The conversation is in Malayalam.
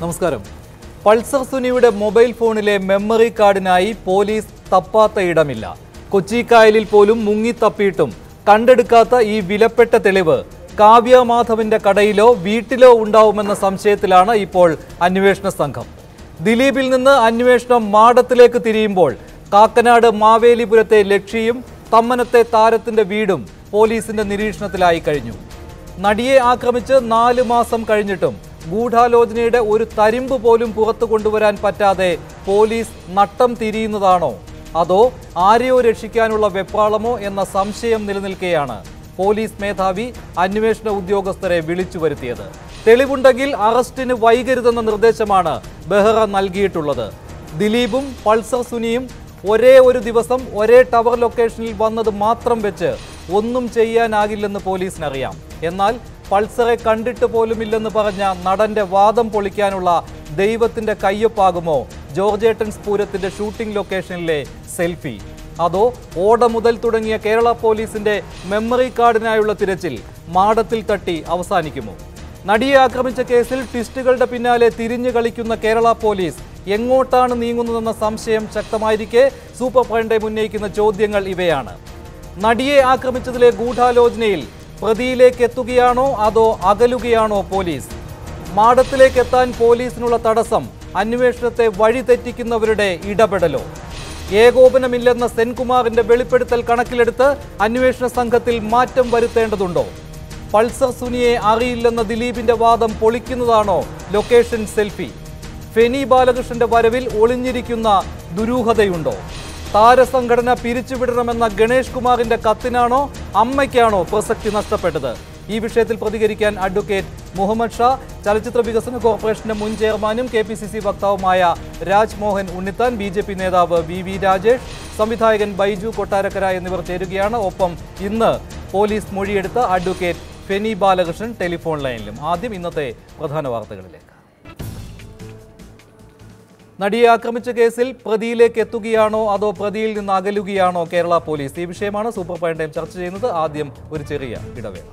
നമസ്കാരം. പൾസർ സുനിയുടെ മൊബൈൽ ഫോണിലെ മെമ്മറി കാർഡിനായി പോലീസ് തപ്പാത്ത ഇടമില്ല. കൊച്ചിക്കായലിൽ പോലും മുങ്ങിത്തപ്പിയിട്ടും കണ്ടെടുക്കാത്ത ഈ വിലപ്പെട്ട തെളിവ് കാവ്യ മാധവന്റെ കടയിലോ വീട്ടിലോ ഉണ്ടാവുമെന്ന സംശയത്തിലാണ് ഇപ്പോൾ അന്വേഷണ സംഘം. ദിലീപിൽ നിന്ന് അന്വേഷണം മാടത്തിലേക്ക് തിരിയുമ്പോൾ കാക്കനാട് മാവേലിപുരത്തെ ലക്ഷിയും തമ്മനത്തെ താരത്തിന്റെ വീടും പോലീസിന്റെ നിരീക്ഷണത്തിലായി കഴിഞ്ഞു. നടിയെ ആക്രമിച്ച് നാല് മാസം കഴിഞ്ഞിട്ടും ഗൂഢാലോചനയുടെ ഒരു തരിമ്പ് പോലും പുറത്തു കൊണ്ടുവരാൻ പറ്റാതെ പോലീസ് നട്ടം തിരിയുന്നതാണോ? അതോ ആരെയോ രക്ഷിക്കാനുള്ള വെപ്പാളമോ എന്ന സംശയം നിലനിൽക്കെയാണ് പോലീസ് മേധാവി അന്വേഷണ ഉദ്യോഗസ്ഥരെ വിളിച്ചു വരുത്തിയത്. തെളിവുണ്ടെങ്കിൽ അറസ്റ്റിന് വൈകരുതെന്ന നിർദ്ദേശമാണ് ബെഹ്റ നൽകിയിട്ടുള്ളത്. ദിലീപും പൾസർ സുനിയും ഒരേ ഒരു ദിവസം ഒരേ ടവർ ലൊക്കേഷനിൽ വന്നത് മാത്രം വെച്ച് ഒന്നും ചെയ്യാനാകില്ലെന്ന് പോലീസിനറിയാം. എന്നാൽ പൾസറെ കണ്ടിട്ട് പോലുമില്ലെന്ന് പറഞ്ഞ നടന്റെ വാദം പൊളിക്കാനുള്ള ദൈവത്തിന്റെ കയ്യൊപ്പാകുമോ ജോർജേട്ടൻസ് പൂരത്തിന്റെ ഷൂട്ടിംഗ് ലൊക്കേഷനിലെ സെൽഫി? അതോ ഓട മുതൽ തുടങ്ങിയ കേരള പോലീസിന്റെ മെമ്മറി കാർഡിനായുള്ള തിരച്ചിൽ മാടത്തിൽ തട്ടി അവസാനിക്കുമോ? നടിയെ ആക്രമിച്ച കേസിൽ ട്വിസ്റ്റുകളുടെ പിന്നാലെ തിരിഞ്ഞു കളിക്കുന്ന കേരള പോലീസ് എങ്ങോട്ടാണ് നീങ്ങുന്നതെന്ന സംശയം ശക്തമായിരിക്കെ സൂപ്പർ പ്രൈം ഉന്നയിക്കുന്ന ചോദ്യങ്ങൾ ഇവയാണ്. നടിയെ ആക്രമിച്ചതിലെ ഗൂഢാലോചനയിൽ പ്രതിയിലേക്ക് എത്തുകയാണോ അതോ അകലുകയാണോ പോലീസ്? മാടത്തിലേക്ക് എത്താൻ പോലീസിനുള്ള തടസ്സം അന്വേഷണത്തെ വഴിതെറ്റിക്കുന്നവരുടെ ഇടപെടലോ? ഏകോപനമില്ലെന്ന സെൻകുമാറിന്റെ വെളിപ്പെടുത്തൽ കണക്കിലെടുത്ത് അന്വേഷണ സംഘത്തിൽ മാറ്റം വരുത്തേണ്ടതുണ്ടോ? പൾസർ സുനിയെ അറിയില്ലെന്ന ദിലീപിന്റെ വാദം പൊളിക്കുന്നതാണോ ലൊക്കേഷൻ സെൽഫി? ഫെനി ബാലകൃഷ്ണന്റെ വരവിൽ ഒളിഞ്ഞിരിക്കുന്ന ദുരൂഹതയുണ്ടോ? താരസംഘടന പിരിച്ചുവിടണമെന്ന ഗണേഷ് കുമാറിന്റെ കത്തിനാണോ അമ്മയ്ക്കാണോ പ്രസക്തി നഷ്ടപ്പെട്ടത്? ഈ വിഷയത്തിൽ പ്രതികരിക്കാൻ അഡ്വക്കേറ്റ് മുഹമ്മദ് ഷാ ചലച്ചിത്ര വികസന കോർപ്പറേഷന്റെ മുൻ ചെയർമാനും K P C C വക്താവുമായ Rajmohan Unnithan B J P നേതാവ് വി വി രാജേഷ് സംവിധായകൻ ബൈജു കൊട്ടാരക്കര എന്നിവർ ചേരുകയാണ്. ഒപ്പം ഇന്ന് പോലീസ് മൊഴിയെടുത്ത അഡ്വക്കേറ്റ് ഫെനി ബാലകൃഷ്ണൻ ടെലിഫോൺ ലൈനിലും. ആദ്യം ഇന്നത്തെ പ്രധാന വാർത്തകളിലേക്ക്. നടിയെ ആക്രമിച്ച കേസിൽ പ്രതിയിലേക്ക് എത്തുകയാണോ അതോ പ്രതിയിൽ നിന്ന് അകലുകയാണോ കേരള പോലീസ്? ഈ വിഷയമാണ് സൂപ്പർ പ്രൈം ടൈം ചർച്ച ചെയ്യുന്നത്. ആദ്യം ഒരു ചെറിയ ഇടവേള.